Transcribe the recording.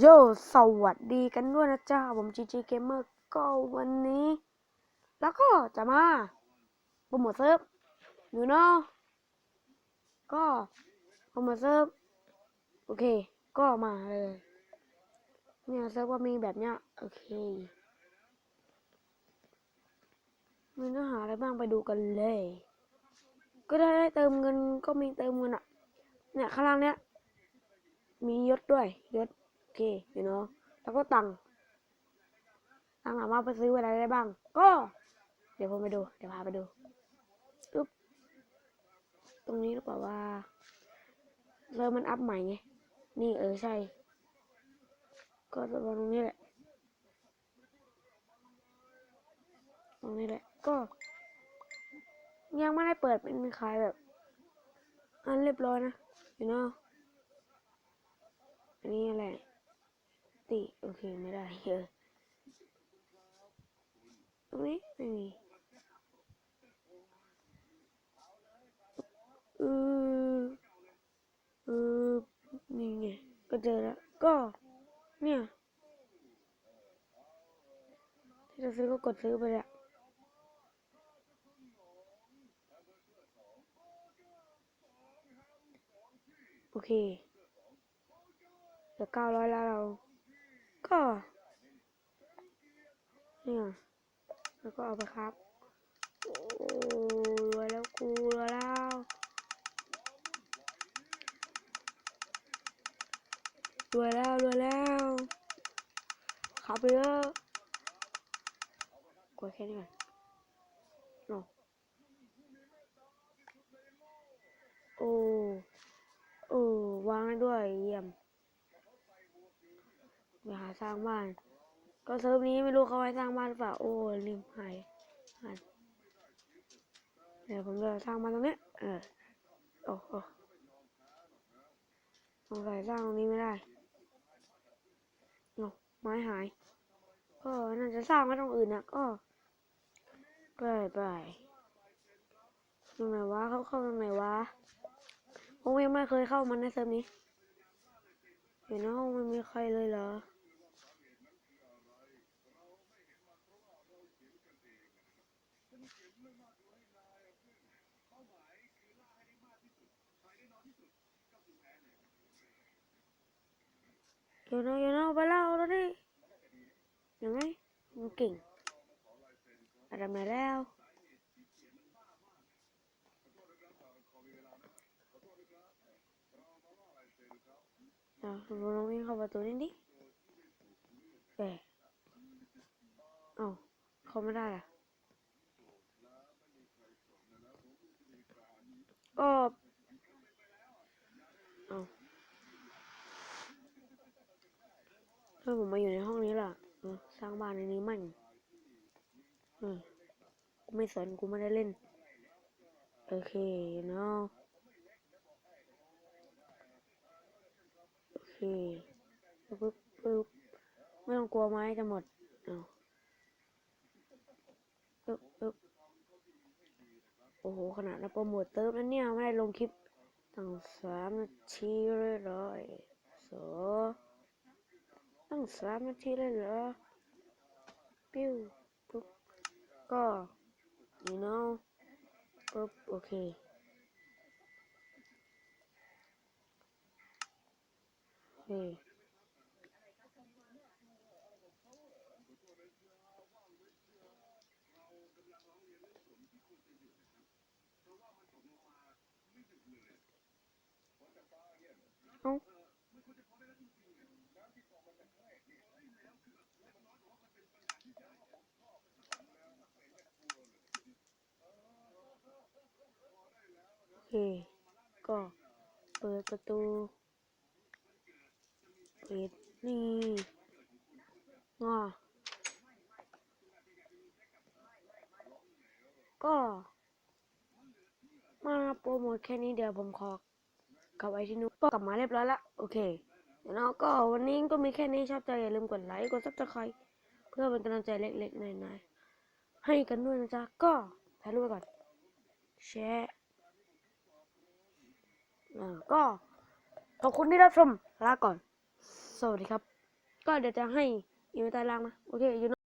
โยสวัสดีกันด้วยนะจ๊ะผม GG Gamer ก็วันนี้ แล้วก็จะมาโปรโมทเซิร์ฟอยู่เนาะก็โปรโมทเซิร์ฟโอเค ก็มาเลย เนี่ยเซิร์ฟว่ามีแบบเนี้ยโอเคมีเนื้อหาอะไรบ้างไปดูกันเลย ก็ได้เติมเงินก็มีเติมเงินอะเนี่ยข้างล่างเนี้ยมียศด้วยยศ เคอยู่เนาะแล้วก็ตังค์ตังค์สามารถไปซื้ออะไรได้บ้าง ก็ เดี๋ยวผมไปดู เดี๋ยวพาไปดูอึ๊บตรงนี้หรือเปล่าว่าเริ่มมันอัพใหม่ไง นี่เออใช่ ก็จะตรงนี้แหละ ตรงนี้แหละ ก็ ยังไม่ได้เปิดเป็นขายแบบ อันเรียบร้อยนะอยู่เนาะอันนี้อะไร ติ โอเค ไม่ได้เยอะตรงนี้ไม่มีเออเออนี่ไงก็เจอแล้ว ก็ เนี่ย ที่จะซื้อก็กดซื้อไปแล้วโอเคเหลือเก้าร้อยแล้วเรา ก็เนี่ยแล้วก็เอาไปครับ โอ้รวยแล้วกูรวยแล้วรวยแล้วรวยแล้วขับไปเยอะกดแค่นี้ก่อนโอ้โอ้โอ้วางด้วยเยี่ยม หาสร้างบ้าน ก็เซิร์ฟนี้ไม่รู้เขาไว้สร้างบ้านเปล่าโอ้ลืมหายหาเดี๋ยวผมจะสร้างบ้านตรงนี้เออโอ้โอ้สงสัยสร้างตรงนี้ไม่ได้โอ้ไม้หาย ก็น่าจะสร้างไว้ตรงอื่นนะก็ไปไปตรงไหนวะเขาเข้าตรงไหนวะผมยังไม่เคยเข้ามันในเซิร์ฟนี้ เห็นว่าห้องไม่มีใครเลยเหรอ เดี๋ยนะเดี๋ยวนไปเล่าแล้วดิยังไงมันเก่งอะไรมาแล้วเราลองวิ่งเข้าประตูนี่ดิเอ๊ะเอ้าเขาไม่ได้อะ ก็เอ้าเออผมมาอยู่ในห้องนี้ล่ะสร้างบ้านในนี้มั่งกูไม่สนกูไม่ได้เล่น โอเคเนาะโอเคปึ๊บปึ๊บไม่ต้องกลัวไม้จะหมดเอาปึ๊บปึ๊บ อ้โห ขนาดเราโปรโมทเติมนั้นเนี่ย ไม่ได้ลงคลิปตั้งสามนาทีเลยเลยโสตั้งสามนาทีเลยเหรอ ปิ้วปุ๊บ ก็ you know ปุ๊บ โอเคโอเค เค ก็เปิดประตูปิดนี่งอก็ มาโปรโมทแค่นี้เดี๋ยวผมขอกลับไปที่นู้นก็กลับมาเรียบร้อยละโอเคเดี๋ยวก็วันนี้ก็มีแค่นี้ชอบใจอย่าลืมกดไลค์กดซับสไครต์เพื่อเป็นกำลังใจเล็กๆน้อยๆให้กันด้วยนะจ๊ะ ก็ถ่ายรูปไว้ก่อนแชร์ ก็ขอบคุณที่รับชมลาก่อน สวัสดีครับ ก็เดี๋ยวจะให้อยู่ในตารางนะ โอเคอยู่